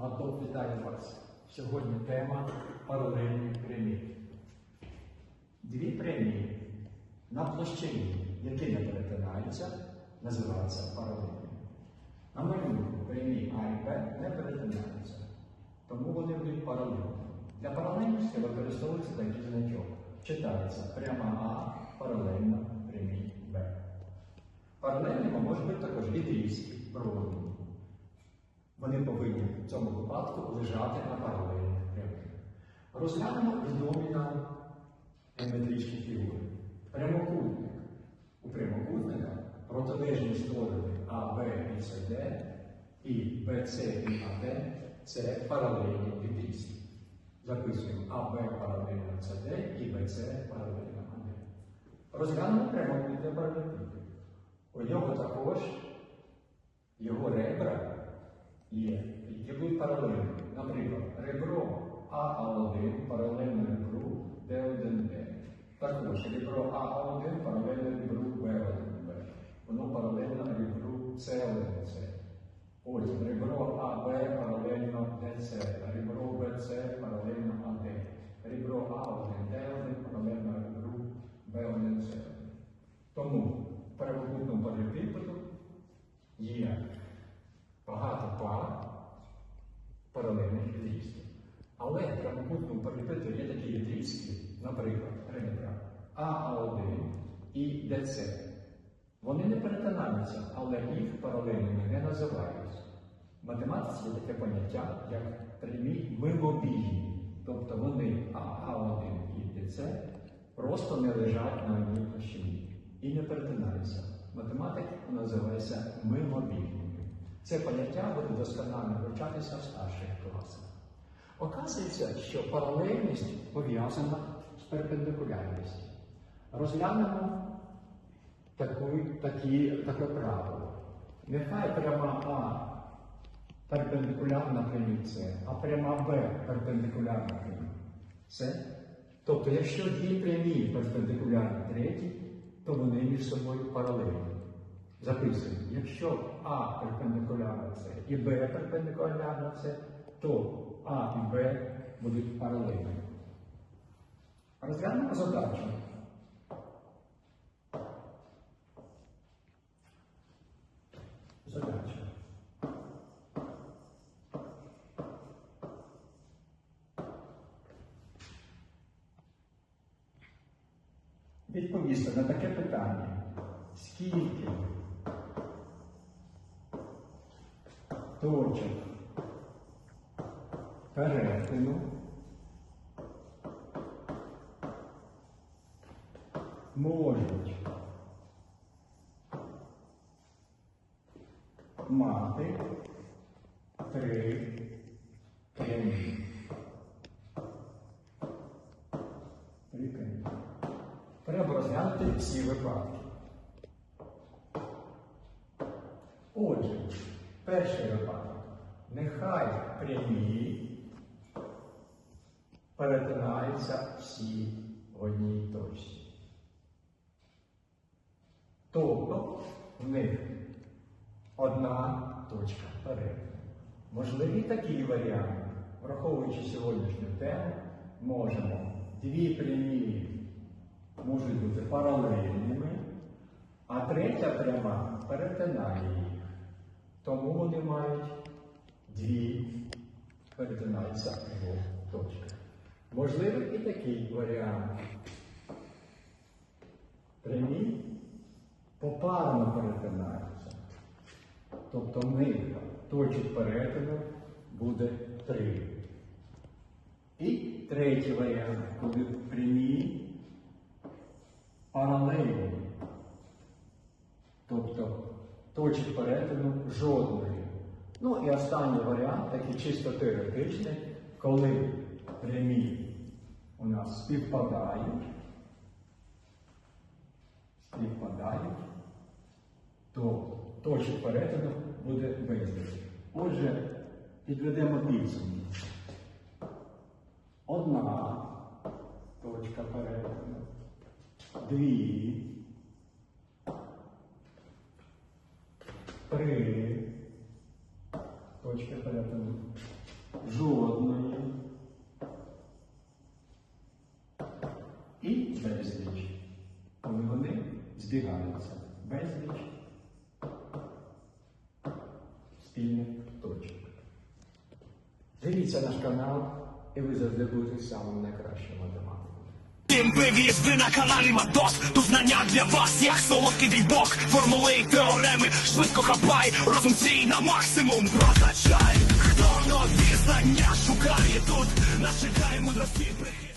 Матов, вітаю вас. Сьогодні тема паралельні прямі. Дві прямі на площині, які не перетинаються, називаються паралельними. На малюнку прямі А і Б не перетинаються, тому вони будуть паралельні. Для паралельності використовується такий значок. Читається пряма А паралельна прямій Б. Паралельними можуть бути також відрізки проводні. Вони повинні в цьому випадку лежати на паралельних прямих. Розглянемо відомі нам геометричні фігури. Прямокутник. У прямокутника протилежні сторони А, Б і С, Д і БЦ і АД це паралельні відрізки. Записуємо АБ паралельно СД і БЦ паралельно АД. Розглянемо прямокутний паралелепіпед. У нього також його ребра є, які будуть паралельні. Наприклад, ребро АА1 паралельно ребру Д1Д. Також ребро АА1 паралельно ребру Б1Б. Воно паралельно ребру С1С. Потім ребро АБ паралельно ДЦ, ребро БЦ паралельно АД, ребро А1, Д1 паралельно ребру Б1С. Тому в прямокутному паралелепіпеду є багато пар паралельних відрізків. Але в прямокутному паралелепіпеду є такі відрізки, наприклад, ребра АА1 і ДЦ. Вони не перетинаються, але їх паралельними не називають. В математиці є таке поняття, як прямі мимобільні. Тобто вони АА1 і ДЦ просто не лежать на одній площині і не перетинаються. Математик називається мимобільними. Це поняття буде досконально вивчатися в старших класах. Оказується, що паралельність пов'язана з перпендикулярністю. Розглянемо таку, такі, таке правило. Нехай пряма А перпендикулярна прямій С, а пряма Б перпендикулярна прямій С. Тобто, якщо дві прямі перпендикулярні третій, то вони між собою паралельні. Записуємо, якщо А перпендикулярна С і Б перпендикулярна С, то А і Б будуть паралельні. Розглянемо задачу. Задача. Відповісти на таке питання. Скільки точок перетину можуть мати три прямі. Треба розглянути всі випадки. Отже, перший випадок. Нехай прямі перетинаються всі в одній точці. Тобто в них одна точка перетину. Можливі такі варіанти. Враховуючи сьогоднішню тему, можемо дві прямі можуть бути паралельними, а третя пряма перетинає їх. Тому вони мають дві перетинаються двох точки. Можливий і такий варіант. Прямі попарно перетинаються. Тобто них точок перетину буде три. І третій варіант, коли прямі паралельні. Тобто точок перетину жодної. Ну і останній варіант, такий чисто теоретичний, коли прямі у нас співпадають, співпадають, то точок перетину буде безліч. Отже, підведемо підсумки. Одна точка перетину, дві, три точки перетину, жодної і безліч. Коли вони збігаються. Безліч спільних точок. Дивіться наш канал, і ви завжди будете самим найкращим математиком. Тим вивіз ви на каналі Матос Тут знання для вас, як солодкий бік Формули і теореми, швидко хапай Розум свій на максимум. Прокачай Хто нові знання шукає тут. Нас чекає мудрості прихід